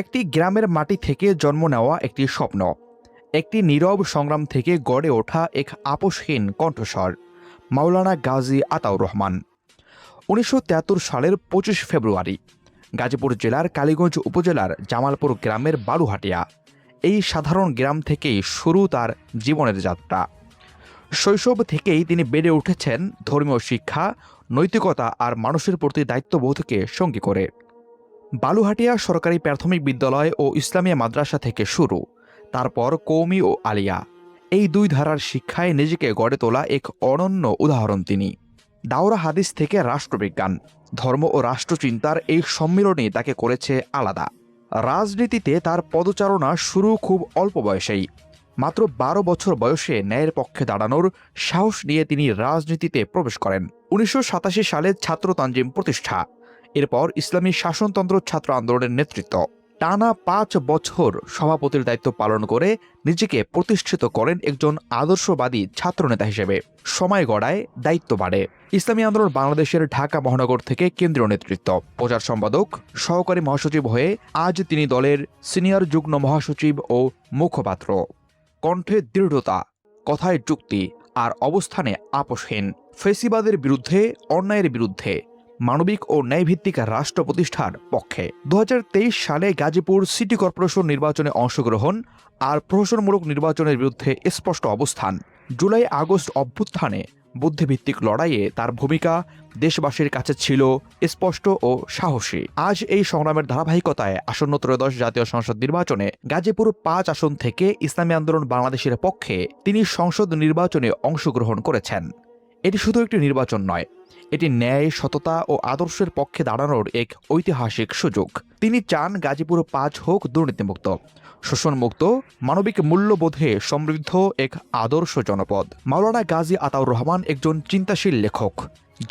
একটি গ্রামের মাটি থেকে জন্ম নেওয়া একটি স্বপ্ন। একটি নীরব সংগ্রাম থেকে গড়ে ওঠা এক আপোষহীন কণ্ঠস্বর। মাওলানা গাজী আতাউর রহমান। উনিশশো তিয়াত্তর সালের পঁচিশ ফেব্রুয়ারি, গাজীপুর জেলার কালীগঞ্জ উপজেলার জামালপুর গ্রামের বালুহাটিয়া। এই সাধারণ গ্রাম থেকেই শুরু তার জীবনের যাত্রা। শৈশব থেকেই তিনি বেড়ে উঠেছেন ধর্মীয় শিক্ষা, নৈতিকতা আর মানুষের প্রতি দায়িত্ববোধকে সঙ্গী করে। বালুহাটিয়া সরকারি প্রাথমিক বিদ্যালয় ও ইসলামিয়া মাদ্রাসা থেকে শুরু, তারপর কৌমি ও আলিয়া। এই দুই ধারার শিক্ষায় নিজেকে গড়ে তোলা এক অনন্য উদাহরণ তিনি। দাওরা হাদিস থেকে রাষ্ট্রবিজ্ঞান, ধর্ম ও রাষ্ট্রচিন্তার এই সম্মিলনই তাকে করেছে আলাদা। রাজনীতিতে তার পদচারণা শুরু খুব অল্প বয়সেই। মাত্র বারো বছর বয়সে ন্যায়ের পক্ষে দাঁড়ানোর সাহস নিয়ে তিনি রাজনীতিতে প্রবেশ করেন। উনিশশো সালে ছাত্র তানজিম প্রতিষ্ঠা। এরপর ইসলামী শাসনতন্ত্র ছাত্র আন্দোলনের নেতৃত্ব। টানা পাঁচ বছর সভাপতির দায়িত্ব পালন করে নিজেকে প্রতিষ্ঠিত করেন একজন আদর্শবাদী ছাত্রনেতা হিসেবে। সময় গড়ায় দায়িত্ব বাড়ে। ইসলামী আন্দোলন বাংলাদেশের ঢাকা মহানগর থেকে কেন্দ্রীয় নেতৃত্ব। প্রচার সম্পাদক, সহকারী মহাসচিব হয়ে আজ তিনি দলের সিনিয়র যুগ্ম মহাসচিব ও মুখপাত্র। কণ্ঠে দৃঢ়তা, কথায় যুক্তি আর অবস্থানে আপোষহীন। ফেসিবাদের বিরুদ্ধে, অন্যায়ের বিরুদ্ধে মানবিক ও ন্যায়ভিত্তিক রাষ্ট্র প্রতিষ্ঠার পক্ষে। দু হাজার তেইশ সালে গাজীপুর সিটি কর্পোরেশন নির্বাচনে অংশগ্রহণ আর প্রহসনমূলক নির্বাচনের বিরুদ্ধে স্পষ্ট অবস্থান। জুলাই আগস্ট অভ্যুত্থানে বুদ্ধিভিত্তিক লড়াইয়ে তার ভূমিকা দেশবাসীর কাছে ছিল স্পষ্ট ও সাহসী। আজ এই সংগ্রামের ধারাবাহিকতায় আসন্ন ত্রয়োদশ জাতীয় সংসদ নির্বাচনে গাজীপুর পাঁচ আসন থেকে ইসলামী আন্দোলন বাংলাদেশের পক্ষে তিনি সংসদ নির্বাচনে অংশগ্রহণ করেছেন। এটি শুধু একটি নির্বাচন নয়, এটি ন্যায়, সততা ও আদর্শের পক্ষে দাঁড়ানোর এক ঐতিহাসিক সুযোগ। তিনি চান গাজীপুর পাঁচ হোক দুর্নীতিমুক্ত, শোষণমুক্ত, মানবিক মূল্যবোধে সমৃদ্ধ এক আদর্শ জনপদ। মাওলানা গাজী আতাউর রহমান একজন চিন্তাশীল লেখক।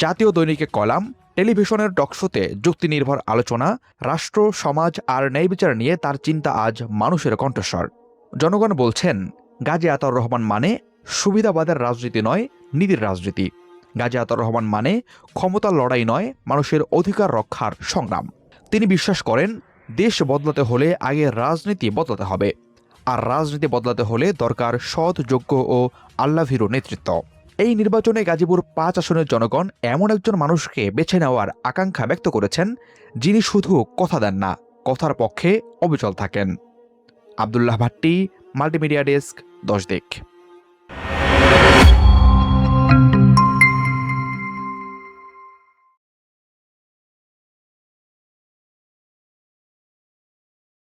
জাতীয় দৈনিকে কলাম, টেলিভিশনের টকশোতে যুক্তিনির্ভর আলোচনা, রাষ্ট্র, সমাজ আর ন্যায় বিচার নিয়ে তার চিন্তা আজ মানুষের কণ্ঠস্বর। জনগণ বলছেন, গাজী আতাউর রহমান মানে সুবিধাবাদের রাজনীতি নয়, নীতির রাজনীতি। গাজী আতাউর রহমান মানে ক্ষমতার লড়াই নয়, মানুষের অধিকার রক্ষার সংগ্রাম। তিনি বিশ্বাস করেন, দেশ বদলাতে হলে আগে রাজনীতি বদলাতে হবে। আর রাজনীতি বদলাতে হলে দরকার সৎ, যোগ্য ও আল্লাভীরু নেতৃত্ব। এই নির্বাচনে গাজীপুর পাঁচ আসনের জনগণ এমন একজন মানুষকে বেছে নেওয়ার আকাঙ্ক্ষা ব্যক্ত করেছেন, যিনি শুধু কথা দেন না, কথার পক্ষে অবিচল থাকেন। আবদুল্লাহ ভাট্টি, মাল্টিমিডিয়া ডেস্ক, দশ দিক।